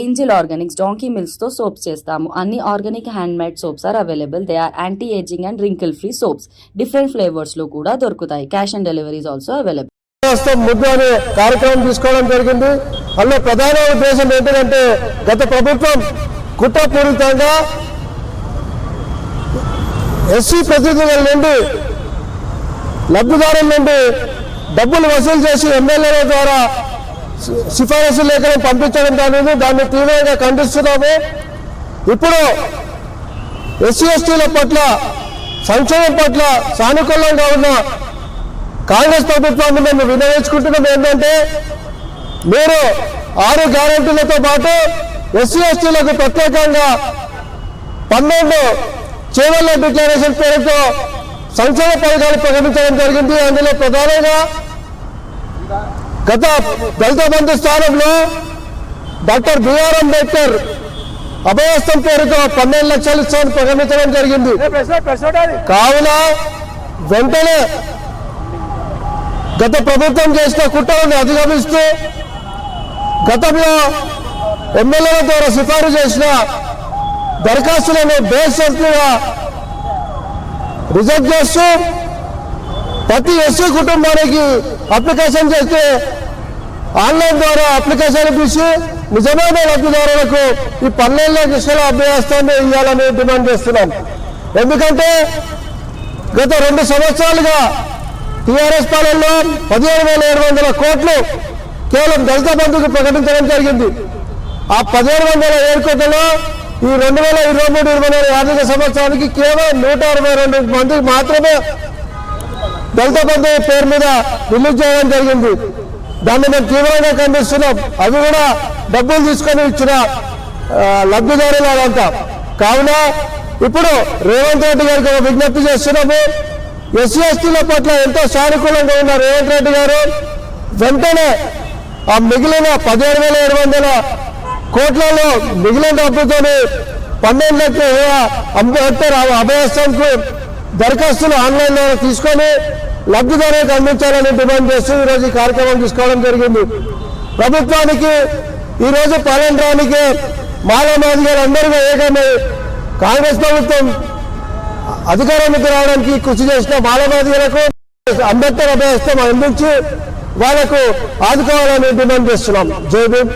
Angel Organics donkey మిల్క్స్తో soaps చేస్తాము. అన్ని organic handmade soaps are available. They are anti ageing and wrinkle free soaps. Different ఫ్లేవర్స్లో కూడా దొరుకుతాయి. Cash on deliveries also available. ముద్దు అనే కార్యక్రమం తీసుకోవడం జరిగింది. అందులో ప్రధాన ఉద్దేశం ఏంటంటే గత ప్రభుత్వం కుట్రపూరితంగా ఎస్సీ ప్రతినిధుల నుండి లబ్ధిదారుల నుండి డబ్బులు వసూలు చేసి ఎమ్మెల్యేల ద్వారా సిఫారసు లేఖను పంపించడం జరిగింది దాన్ని తీవ్రంగా ఖండిస్తున్నాము. ఇప్పుడు ఎస్సీ ఎస్టీల పట్ల సంక్షేమం పట్ల సానుకూలంగా ఉన్న కాంగ్రెస్ ప్రభుత్వాన్ని మేము వినియోగించుకుంటున్నాం ఏంటంటే మీరు ఆరు గ్యారంటీలతో పాటు ఎస్సీ ఎస్టీలకు ప్రత్యేకంగా పన్నెండు చేవల్ల డిక్లరేషన్ పేరుతో సంక్షేమ పథకాలు ప్రకటించడం జరిగింది. అందులో ప్రధానంగా గత దళిత బంధు స్థానంలో డాక్టర్ బిఆర్ అంబేద్కర్ అభయస్థం పేరుతో పన్నెండు లక్షలు ఇస్తామని ప్రకటించడం జరిగింది. కావున వెంటనే గత ప్రభుత్వం చేసిన కుట్రలను అధిగమిస్తూ గతంలో ఎమ్మెల్యేల ద్వారా సిఫారు చేసిన దరఖాస్తులను బేసెస్గా రిజెక్ట్ చేస్తూ ప్రతి ఎస్సీ కుటుంబానికి అప్లికేషన్ చేస్తే ఆన్లైన్ ద్వారా అప్లికేషన్ ఇప్పించి నిజమైన లబ్ధిదారులకు ఈ పన్నెండు లక్షల అభ్యాసాన్ని ఇవ్వాలని డిమాండ్ చేస్తున్నాం. ఎందుకంటే గత రెండు సంవత్సరాలుగా టీఆర్ఎస్ పాలనలో పదిహేను వేల ఏడు వందల కోట్లు కేవలం దళిత బంధుకు ప్రకటించడం జరిగింది. ఆ పదిహేను వందల ఏడు కోట్లలో ఈ రెండు వేల ఇరవై మూడు ఇరవై నాలుగు ఆర్థిక సంవత్సరానికి కేవలం నూట అరవై రెండు మందికి మాత్రమే దళిత బంధు పేరు మీద రిలీజ్ చేయడం జరిగింది. దాన్ని మేము తీవ్రంగా ఖండిస్తున్నాం. అవి కూడా డబ్బులు తీసుకొని ఇచ్చిన లబ్ధిదారులు అదంతా కావున ఇప్పుడు రేవంత్ రెడ్డి గారికి ఒక విజ్ఞప్తి చేస్తున్నాము. ఎస్సీ ఎస్టీల పట్ల ఎంతో సానుకూలంగా ఉన్న రేవంత్ రెడ్డి గారు వెంటనే ఆ మిగిలిన పదిహేడు వేల ఏడు వందల కోట్లలో మిగిలిన డబ్బుతో పన్నెండు లక్షల అంబేద్కర్ అభయస్థంకు దరఖాస్తులు ఆన్లైన్ ద్వారా తీసుకొని లబ్ధిదారులకు అందించాలని డిమాండ్ చేస్తూ ఈరోజు ఈ కార్యక్రమం తీసుకోవడం జరిగింది. ప్రభుత్వానికి ఈరోజు పాలనరానికి మాలమాది గారు అందరూ ఏకమై కాంగ్రెస్ ప్రభుత్వం అధికారానికి రావడానికి కృషి చేసిన మాలమాదిగలకు అంబేద్కర్ అభ్యస్తం అందించి వాళ్ళకు ఆదుకోవాలని డిమాండ్ చేస్తున్నాం. జై భీమ్.